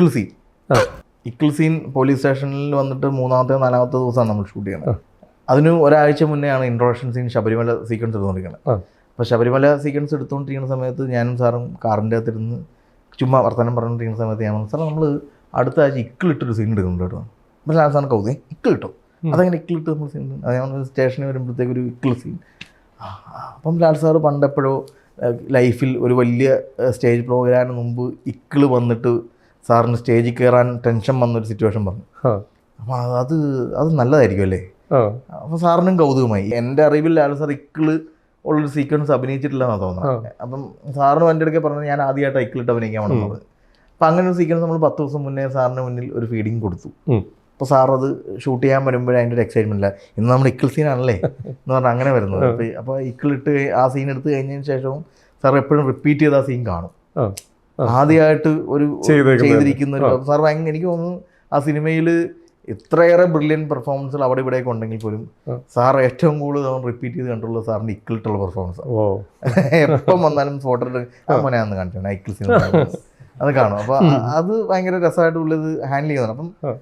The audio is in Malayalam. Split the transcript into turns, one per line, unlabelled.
ഇക്കിൾ സീൻ.
ആ.
ഇക്കിൾ സീൻ പോലീസ് സ്റ്റേഷനിൽ വന്നിട്ട് മൂന്നാമത്തെ നാലാമത്തെ ദിവസമാണ് നമ്മൾ ഷൂട്ട് ചെയ്യുന്നത്. അതിന് ഒരാഴ്ച മുന്നേ ആണ് ഇൻട്രൊഡക്ഷൻ സീൻ ശബരിമല സീക്വൻസ് എടുത്തുകൊണ്ടിരിക്കുന്നത്. അപ്പോൾ ശബരിമല സീക്വൻസ് എടുത്തുകൊണ്ടിരിക്കുന്ന സമയത്ത് ഞാനും സാറും കാറിന്റെ അകത്തിരുന്ന് ചുമ്മാ വർത്തമാനം പറഞ്ഞുകൊണ്ടിരിക്കുന്ന സമയത്ത് ഞാൻ പറഞ്ഞു, സാർ നമ്മൾ അടുത്ത ആഴ്ച ഇക്കിളിട്ടൊരു സീൻ എടുക്കുന്നുണ്ട് കേട്ടോ. അപ്പോൾ ഞാൻ സാറിന് കൗതി ഇക്കിളിട്ടോ അതങ്ങനെ ഇക്കിളിട്ട് നമ്മൾ സീൻ അത് ഞാൻ സ്റ്റേഷനിൽ വരുമ്പോഴത്തേക്ക് ഒരു ഇക്കിൾ സീൻ അപ്പം ലാൽ സാറ് പണ്ടെപ്പോഴോ ലൈഫിൽ ഒരു വലിയ സ്റ്റേജ് പ്രോഗ്രാമിന് മുമ്പ് ഇക്കിൾ വന്നിട്ട് സാറിന് സ്റ്റേജിൽ കയറാൻ ടെൻഷൻ വന്നൊരു സിറ്റുവേഷൻ പറഞ്ഞു. അപ്പോൾ അത് അത് നല്ലതായിരിക്കും അല്ലേ? അപ്പോൾ സാറിനും കൗതുകമായി. എന്റെ അറിവിൽ ലാൽ സാർ ഇക്കിൾ ഉള്ളൊരു സീക്വൻസ് അഭിനയിച്ചിട്ടില്ലെന്നാണ് തോന്നുന്നത്. അപ്പം സാറിന് എന്റെ അടുക്കെ പറഞ്ഞത് ഞാൻ ആദ്യമായിട്ട് ഇക്കിളിട്ട് അഭിനയിക്കാൻ വന്നത് അപ്പം അങ്ങനെ ഒരു സീക്വൻസ് നമ്മൾ പത്ത് ദിവസം മുന്നേ സാറിന് മുന്നിൽ ഒരു ഫീഡിങ് കൊടുത്തു. അപ്പോൾ സാർ അത് ഷൂട്ട് ചെയ്യാൻ വരുമ്പോഴേ അതിന്റെ ഒരു എക്സൈറ്റ്മെന്റ് ഇല്ല. ഇന്ന് നമ്മൾ ഇക്കിൾ സീനാണല്ലേ എന്ന് പറഞ്ഞാൽ അങ്ങനെ വരുന്നത്. അപ്പോൾ അപ്പോൾ ഇക്കിളിട്ട് ആ സീൻ എടുത്ത് കഴിഞ്ഞതിന് ശേഷവും സാർ എപ്പോഴും റിപ്പീറ്റ് ചെയ്ത് ആ സീൻ കാണും. ആദ്യമായിട്ട് ഒരു ചെയ്തിരിക്കുന്ന ഒരു സാർ ഭയങ്കര എനിക്ക് തോന്നുന്നു ആ സിനിമയിൽ ഇത്രയേറെ ബ്രില്യൻ പെർഫോമൻസുകൾ അവിടെ ഇവിടെയൊക്കെ ഉണ്ടെങ്കിൽ പോലും സാർ ഏറ്റവും കൂടുതൽ അവൻ റിപ്പീറ്റ് ചെയ്ത് കണ്ടുള്ള സാറിന് ഇക്കിളിട്ടുള്ള പെർഫോമൻസ് എപ്പം വന്നാലും ഫോട്ടോ ആ കാണിച്ചു കാണിച്ചാണ് ഐക്കിൾ സിനിമ അത് കാണും. അപ്പോൾ അത് ഭയങ്കര രസമായിട്ട് ഉള്ളത് ഹാൻഡിൽ ചെയ്യുന്നുണ്ട് അപ്പം.